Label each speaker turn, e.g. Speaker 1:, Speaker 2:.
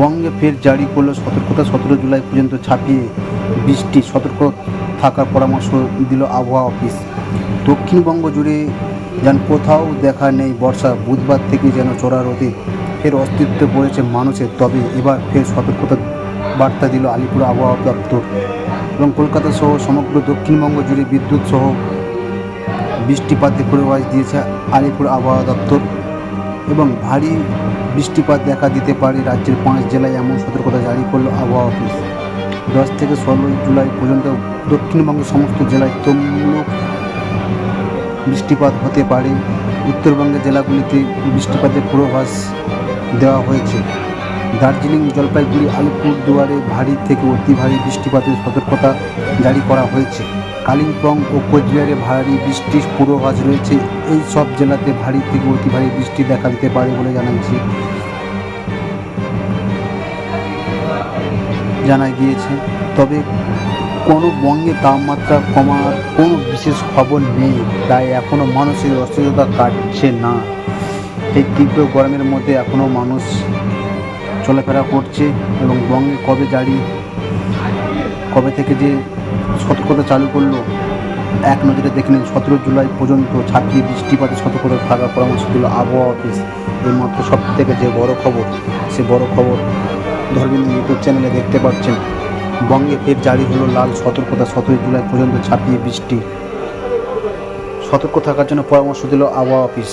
Speaker 1: বঙ্গে ফের জারি করল সতর্কতা সতেরো জুলাই পর্যন্ত ছাপিয়ে বৃষ্টি, সতর্ক থাকার পরামর্শ দিল আবহাওয়া অফিস। দক্ষিণবঙ্গ জুড়ে যেন কোথাও দেখা নেই বর্ষা, বুধবার থেকে যেন চড়া রোদে ফের অস্তিত্ব পড়েছে মানুষের। তবে এবার ফের সতর্কতা বার্তা দিল আলিপুর আবহাওয়া দপ্তর এবং কলকাতা সহ সমগ্র দক্ষিণবঙ্গ জুড়ে বিদ্যুৎ সহ বৃষ্টিপাতের পূর্বাভাস দিয়েছে আলিপুর আবহাওয়া দপ্তর। এবং ভারী বৃষ্টিপাত দেখা দিতে পারে রাজ্যের পাঁচ জেলায় এমন সতর্কতা জারি করল আবহাওয়া অফিস। দশ থেকে ষোলোই জুলাই পর্যন্ত দক্ষিণবঙ্গের সমস্ত জেলায় তমলুক বৃষ্টিপাত হতে পারে। উত্তরবঙ্গের জেলাগুলিতে বৃষ্টিপাতের পূর্বাভাস দেওয়া হয়েছে। দার্জিলিং, জলপাইগুড়ি, আলিপুরদুয়ারে ভারী থেকে অতি ভারী বৃষ্টিপাতের সতর্কতা জারি করা হয়েছে। কালিম্পং ও কোচবিহারে ভারী বৃষ্টির পূর্বাভাস রয়েছে। এই সব জেলাতে ভারী থেকে অতি ভারী বৃষ্টি দেখা দিতে পারে বলে জানাচ্ছি। জানা গিয়েছে। তবে কোনো বঙ্গে তাপমাত্রা কমার কোনো বিশেষ খবর নেই। তাই এখনও মানুষের অসুবিধা কাটছে না। এই তীব্র গরমের মধ্যে এখনও মানুষ চলাফেরা করছে এবং বঙ্গে কবে জারি কবে থেকে যে সতর্কতা চালু করল, এক নজরে দেখে নিন, সতেরো জুলাই পর্যন্ত ছাপিয়ে বৃষ্টিপাতে সতর্কতা থাকার পরামর্শ দিল আবহাওয়া অফিস। এই মাত্র সব থেকে যে বড় খবর, সে বড় খবর ধর্মেন্দ্র ইউটিউব চ্যানেলে দেখতে পাচ্ছেন। বঙ্গে ফের জারি হলো লাল সতর্কতা সতেরোই জুলাই পর্যন্ত ছাপিয়ে বৃষ্টি। সতর্ক থাকার জন্য পরামর্শ দিল আবহাওয়া অফিস।